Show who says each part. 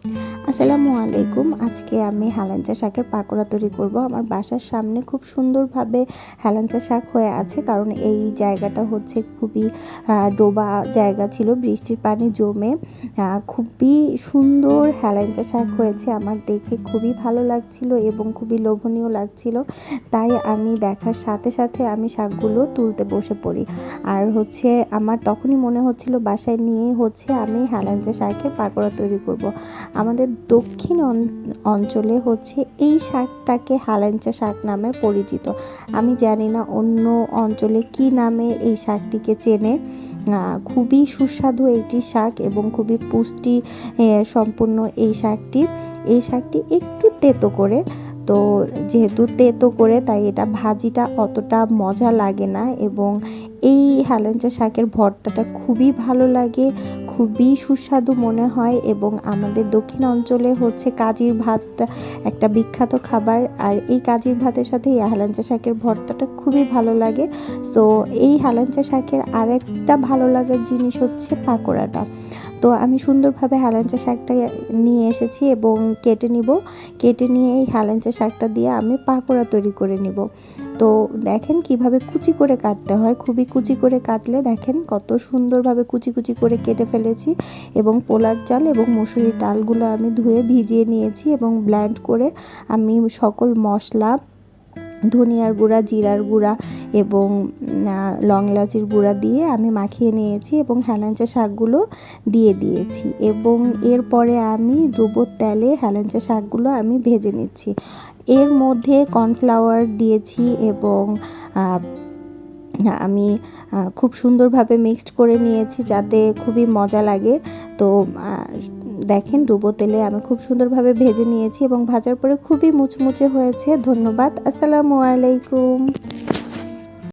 Speaker 1: আসসালামু আলাইকুম আজকে আমি হেলাঞ্চা শাকের পাকোড়া তৈরি করব। আমার বাসার সামনে খুব সুন্দরভাবে হেলাঞ্চা শাক হয়ে আছে, কারণ এই জায়গাটা হচ্ছে খুবই ডোবা জায়গা ছিল, বৃষ্টির পানি জমে খুবই সুন্দর হেলাঞ্চা শাক হয়েছে। আমার দেখে খুবই ভালো লাগছিল এবং খুবই লোভনীয় লাগছিল। তাই আমি দেখার সাথে সাথে আমি শাকগুলো তুলতে বসে পড়ি। আর হচ্ছে আমার তখনই মনে হচ্ছিল বাসায় নিয়ে হচ্ছে আমি হেলাঞ্চা শাকের পাকোড়া তৈরি করব। আমাদের দক্ষিণ অঞ্চলে হচ্ছে এই শাকটাকে হালাঞ্চা শাক নামে পরিচিত। আমি জানি না অন্য অঞ্চলে কি নামে এই শাকটিকে চেনে। খুবই সুস্বাদু এইটি শাক এবং খুবই পুষ্টি সম্পূর্ণ এই শাকটি। এই শাকটি একটু তেতো করে, তো যেহেতু তেতো করে তাই এটা ভাজিটা অতটা মজা লাগে না এবং এই হেলেঞ্চা শাকের ভর্তাটা খুবই ভালো লাগে, খুবই সুস্বাদু মনে হয় এবং আমাদের দক্ষিণ অঞ্চলে হচ্ছে কাজির ভাত একটা বিখ্যাত খাবার আর এই কাজির ভাতের সাথে এই হেলাঞ্চা শাকের ভর্তাটা খুবই ভালো লাগে। সো এই হেলাঞ্চা শাকের আরেকটা ভালো লাগার জিনিস হচ্ছে পাকোড়াটা। তো আমি সুন্দরভাবে হেলাঞ্চা শাকটা নিয়ে এসেছি এবং কেটে নিব। কেটে নিয়ে এই হেলাঞ্চা শাকটা দিয়ে আমি পাকোড়া তৈরি করে নিব। তো দেখেন কীভাবে কুচি করে কাটতে হয়, খুবই কুচি করে কাটলে দেখেন কত সুন্দরভাবে কুচি কুচি করে কেটে ফেলেছি এবং পোলার চাল এবং মুসুরির ডালগুলো আমি ধুয়ে ভিজিয়ে নিয়েছি এবং ব্ল্যান্ড করে আমি সকল মশলা, ধনিয়ার গুঁড়া, জিরার গুঁড়া এবং লং এলাচির গুঁড়া দিয়ে আমি মাখিয়ে নিয়েছি এবং হেলাঞ্চা শাকগুলো দিয়ে দিয়েছি এবং এরপরে আমি ডুবোর তেলে হেলাঞ্চা শাকগুলো আমি ভেজে নিচ্ছি। এর মধ্যে কর্নফ্লাওয়ার দিয়েছি এবং আমি খুব সুন্দরভাবে মিক্সড করে নিয়েছি যাতে খুবই মজা লাগে। তো দেখেন ডুবো তেলে আমি খুব সুন্দরভাবে ভেজে নিয়েছি এবং ভাজার পরে খুবই মুচমুচে হয়েছে। ধন্যবাদ। আসসালামু আলাইকুম।